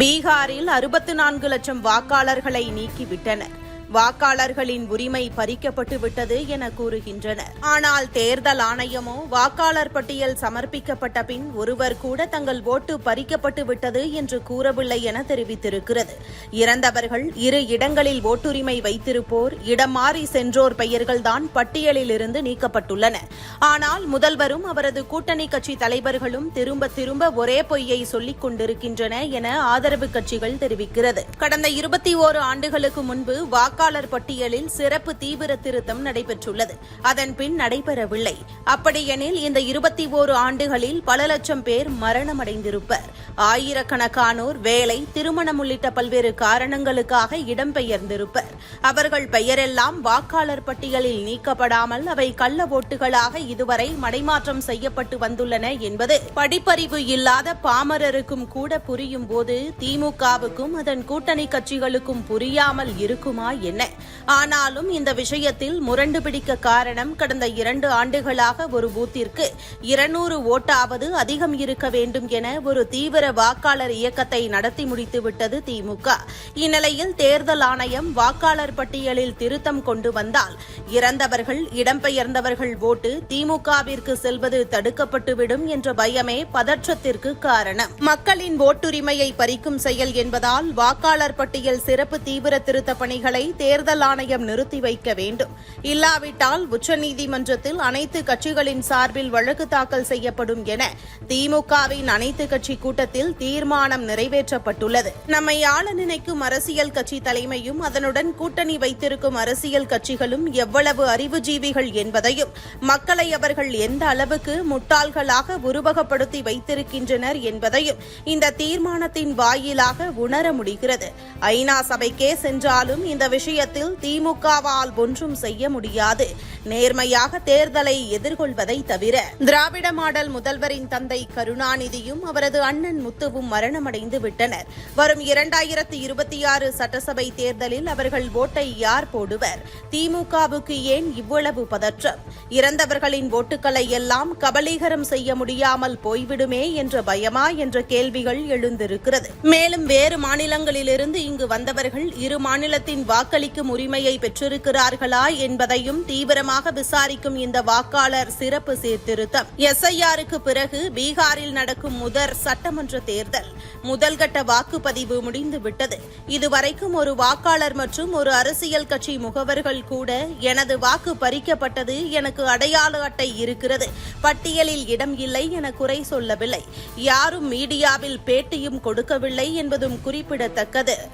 பீகாரில் அறுபத்து நான்கு லட்சம் வாக்காளர்களை நீக்கிவிட்டனர். வாக்காளர்களின் உரிமை பறிக்கப்பட்டு விட்டது என கூறுகின்றனர். ஆனால் தேர்தல் ஆணையமோ வாக்காளர் பட்டியல் சமர்ப்பிக்கப்பட்ட பின் ஒருவர் கூட தங்கள் ஓட்டு பறிக்கப்பட்டு விட்டது என்று கூறவில்லை என தெரிவித்திருக்கிறது. இறந்தவர்கள் இரு இடங்களில் ஓட்டுரிமை வைத்திருப்போர் இடம் மாறி சென்றோர் பெயர்கள்தான் பட்டியலில் இருந்து நீக்கப்பட்டுள்ளன. ஆனால் முதல்வரும் அவரது கூட்டணி கட்சி தலைவர்களும் திரும்ப திரும்ப ஒரே பொய்யை சொல்லிக் கொண்டிருக்கின்றன என ஆதரவு கட்சிகள் தெரிவிக்கிறது. கடந்த இருபத்தி ஓரு ஆண்டுகளுக்கு முன்பு வாக்காளர் பட்டியலில் சிறப்பு தீவிர திருத்தம் நடைபெற்றுள்ளது. அதன்பின் நடைபெறவில்லை. அப்படியெனில் இந்த இருபத்தி ஓரு ஆண்டுகளில் பல லட்சம் பேர் மரணமடைந்திருப்பர். ஆயிரக்கணக்கானோர் வேலை திருமணம் உள்ளிட்ட பல்வேறு காரணங்களுக்காக இடம்பெயர்ந்திருப்பர். அவர்கள் பெயரெல்லாம் வாக்காளர் பட்டியலில் நீக்கப்படாமல் அவை கள்ள ஓட்டுகளாக இதுவரை மடைமாற்றம் செய்யப்பட்டு வந்துள்ளன என்பது படிப்பறிவு இல்லாத பாமரருக்கும் கூட புரியும் போது திமுகவுக்கும் அதன் கூட்டணி கட்சிகளுக்கும் புரியாமல் இருக்குமா என்ன? ஆனாலும் இந்த விஷயத்தில் முரண்டு பிடிக்க காரணம் கடந்த இரண்டு ஆண்டுகளாக ஒரு பூத்திற்கு. இருநூறு ஓட்டாவது அதிகம் இருக்க வேண்டும் என ஒரு தீவிர வாக்காளர் இயக்கத்தை நடத்தி முடித்துவிட்டது திமுக. இந்நிலையில் தேர்தல் ஆணையம் வாக்காளர் பட்டியலில் திருத்தம் கொண்டு வந்தால் இறந்தவர்கள் இடம்பெயர்ந்தவர்கள் ஓட்டு திமுகவிற்கு செல்வது தடுக்கப்பட்டுவிடும் என்ற பயமே பதற்றத்திற்கு காரணம். மக்களின் ஓட்டுரிமையை பறிக்கும் செயல் என்பதால் வாக்காளர் பட்டியல் சிறப்பு தீவிர திருத்த பணிகளை தேர்தல் ஆணையம் நிறுத்தி வைக்க வேண்டும். இல்லாவிட்டால் உச்சநீதிமன்றத்தில் அனைத்து கட்சிகளின் சார்பில் வழக்கு தாக்கல் செய்யப்படும் என திமுகவின் அனைத்து கட்சி கூட்டத்தில் தீர்மானம் நிறைவேற்றப்பட்டுள்ளது. நம்மை ஆள நினைக்கும் அரசியல் கட்சி தலைமையும் அதனுடன் கூட்டணி வைத்திருக்கும் அரசியல் கட்சிகளும் எவ்வளவு அறிவுஜீவிகள் என்பதையும் மக்களை அவர்கள் எந்த அளவுக்கு முட்டாள்களாக உருவகப்படுத்தி வைத்திருக்கின்றனர் என்பதையும் இந்த தீர்மானத்தின் வாயிலாக உணர முடிகிறது. ஐநா சபைக்கே சென்றாலும் இந்த விஷயம் விஷயத்தில் திமுகவால் ஒன்றும் செய்ய முடியாது. நேர்மையாக தேர்தலை எதிர்கொள்வதை தவிர திராவிட மாடல் முதல்வரின் தந்தை கருணாநிதியும் அவரது அண்ணன் முத்துவும் மரணமடைந்து விட்டனர். வரும் இரண்டாயிரத்தி இருபத்தி ஆறு சட்டசபை தேர்தலில் அவர்கள் ஓட்டை யார் போடுவர்? திமுகவுக்கு ஏன் இவ்வளவு பதற்றம்? இறந்தவர்களின் ஓட்டுக்களை எல்லாம் கபலீகரம் செய்ய முடியாமல் போய்விடுமே என்ற பயமா என்ற கேள்விகள் எழுந்திருக்கிறது. மேலும் வேறு மாநிலங்களிலிருந்து இங்கு வந்தவர்கள் இரு மாநிலத்தின் வாக்கு வாக்களிக்கும் உரிமையை பெற்றிருக்கிறார்களா என்பதையும் தீவிரமாக விசாரிக்கும் இந்த வாக்காளர் சிறப்பு சீர்திருத்தம். எஸ்ஐஆருக்கு பிறகு பீகாரில் நடக்கும் முதற் சட்டமன்ற தேர்தல். முதல்கட்ட வாக்குப்பதிவு முடிந்துவிட்டது. இதுவரைக்கும் ஒரு வாக்காளர் மற்றும் ஒரு அரசியல் கட்சி முகவர்கள் கூட எனது வாக்கு பறிக்கப்பட்டது எனக்கு அடையாள அட்டை இருக்கிறது. பட்டியலில் இடம் இல்லை என குறை சொல்லவில்லை. யாரும் மீடியாவில் பேட்டியும் கொடுக்கவில்லை என்பதும் குறிப்பிடத்தக்கது.